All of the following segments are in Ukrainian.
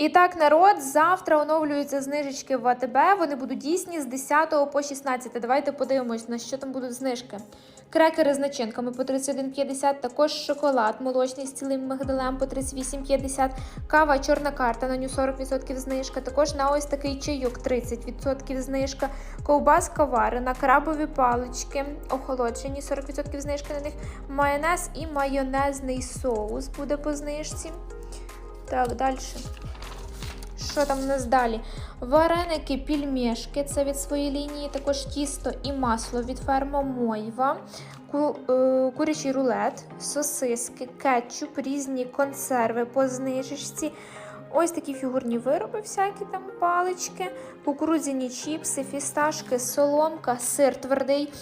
І так, народ, завтра оновлюються знижечки в АТБ. Вони будуть дійсні з 10 по 16. Давайте подивимось, на що там будуть знижки. Крекери з начинками по 31,50, також шоколад молочний з цілим мигдалем по 38,50, кава чорна карта на ню 40% знижка, також на ось такий чайок 30% знижка, ковбаска варена, крабові палички, охолоджені 40% знижки на них, майонез і майонезний соус буде по знижці. Так, далі. Що там у нас далі? Вареники, пільмешки, це від своєї лінії, також тісто і масло від ферма Мойва, ку, е, курячий рулет, сосиски, кетчуп, різні консерви по знижечці. Ось такі фігурні вироби, всякі там палички, кукурудзяні чіпси, фісташки, соломка, сир твердий.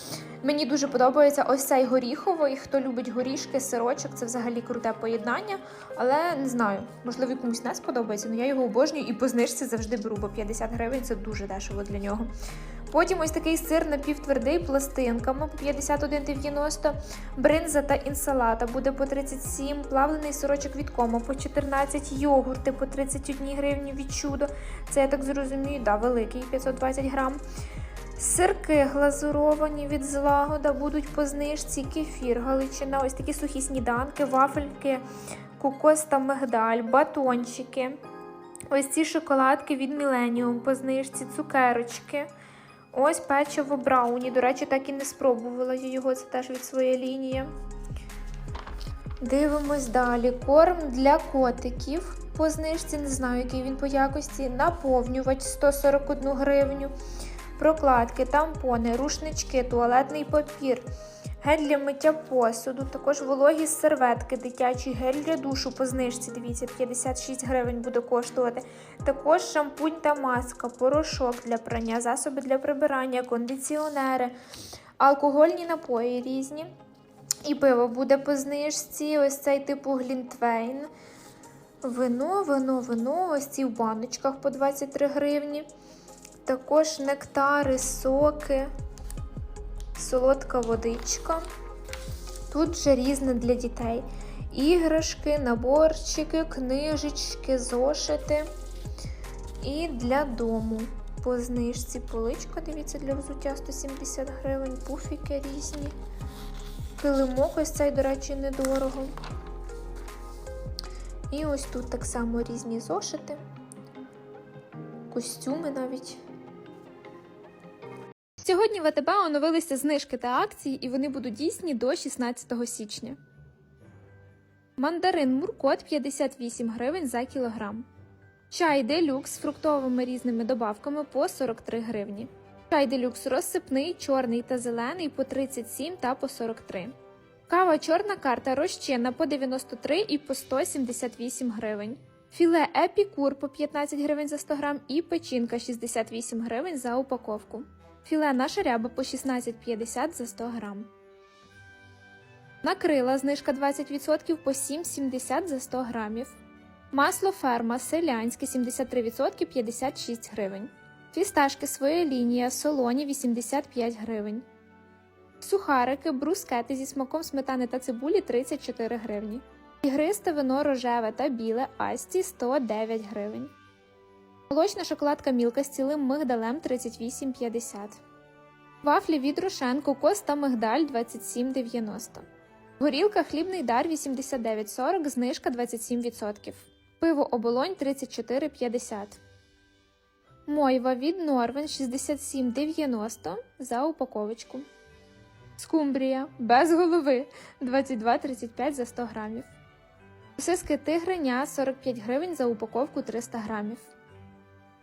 Мені дуже подобається ось цей горіховий. Хто любить горішки, сирочок, це взагалі круте поєднання. Але не знаю, можливо, комусь не сподобається, але я його обожнюю і по знижці завжди беру, бо 50 гривень це дуже дешево для нього. Потім ось такий сир напівтвердий пластинками по 51,90, бринза та інсалата буде по 37, плавлений сирочок від кома по 14, йогурти по 31 гривні від чудо. Це я так зрозумію, да, великий 520 грам. Сирки глазуровані від злагода будуть по знижці, кефір, галичина, ось такі сухі сніданки, вафельки, кокос та мигдаль, батончики. Ось ці шоколадки від Millennium по знижці, цукерочки. Ось печиво брауні. До речі, так і не спробувала я його, це теж від своєї лінії. Дивимось далі. Корм для котиків по знижці, не знаю, який він по якості. Наповнювач 141 гривню. Прокладки, тампони, рушнички, туалетний папір, гель для миття посуду, також вологі серветки, дитячий гель для душу по знижці. Дивіться, 56 гривень буде коштувати. Також шампунь та маска, порошок для прання, засоби для прибирання, кондиціонери, алкогольні напої різні. І пиво буде по знижці. Ось цей типу Глінтвейн. Вино, вино, вино. Ось ці в баночках по 23 гривні. Також нектари, соки, солодка водичка. Тут вже різне для дітей. Іграшки, наборчики, книжечки, зошити. І для дому. По знижці поличка, дивіться, для взуття 170 гривень, пуфіки різні. Килимок ось цей, до речі, недорого. І ось тут так само різні зошити, костюми навіть. Сьогодні в АТБ оновилися знижки та акції, і вони будуть дійсні до 16 січня. Мандарин Муркот 58 гривень за кілограм. Чай делюкс з фруктовими різними добавками по 43 гривні. Чай делюкс розсипний, чорний та зелений по 37 та по 43. Кава чорна карта розчинна по 93 і по 178 гривень. Філе епікур по 15 гривень за 100 грам і печінка 68 гривень за упаковку. Філе наша ряба по 16,50 за 100 грам. Накрила знижка 20% по 7,70 за 100 грамів. Масло ферма селянське 73% 56 гривень. Фісташки своя лінія солоні 85 гривень. Сухарики, брускети зі смаком сметани та цибулі 34 гривні. Ігристе вино рожеве та біле Асті 109 гривень. Молочна шоколадка Мілка з цілим мигдалем 38,50. Вафлі від Рошен, кокос та мигдаль 27,90. Горілка хлібний дар 89,40, знижка 27%. Пиво оболонь 34,50. Мойва від Норвен 67,90 за упаковочку. Скумбрія без голови 22,35 за 100 грамів. Сиски тигриня 45 гривень за упаковку 300 грамів.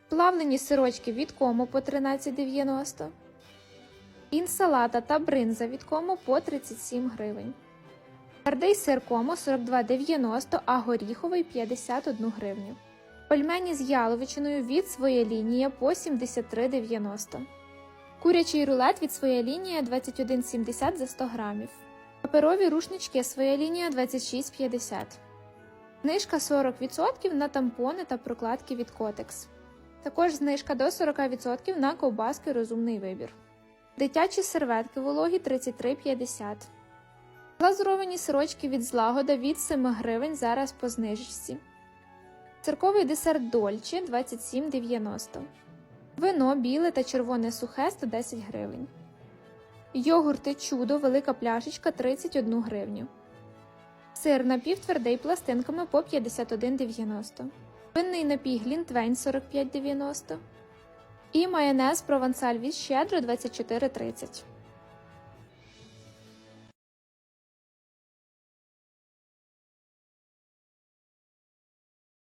Плавлені сирочки від кому по 13,90. Інсалата та бринза від кому по 37 гривень. Твердий сир кому 42,90, а горіховий 51 гривню. Пельмені з яловичиною від своя лінія по 73,90. Курячий рулет від своя лінія 21,70 за 100 грамів. Паперові рушнички своя лінія 26,50. Знижка 40% на тампони та прокладки від Котекс. Також знижка до 40% на ковбаски розумний вибір. Дитячі серветки вологі 33,50. Глазуровані сирочки від злагода від 7 гривень зараз по знижці. Цирковий десерт Дольче 27,90. Вино біле та червоне сухе 110 гривень. Йогурти чудо велика пляшечка 31 гривню. Сир напівтвердий пластинками по 51,90. Винний напій Глінтвейн 45,90. І майонез провансаль від щедро 24,30.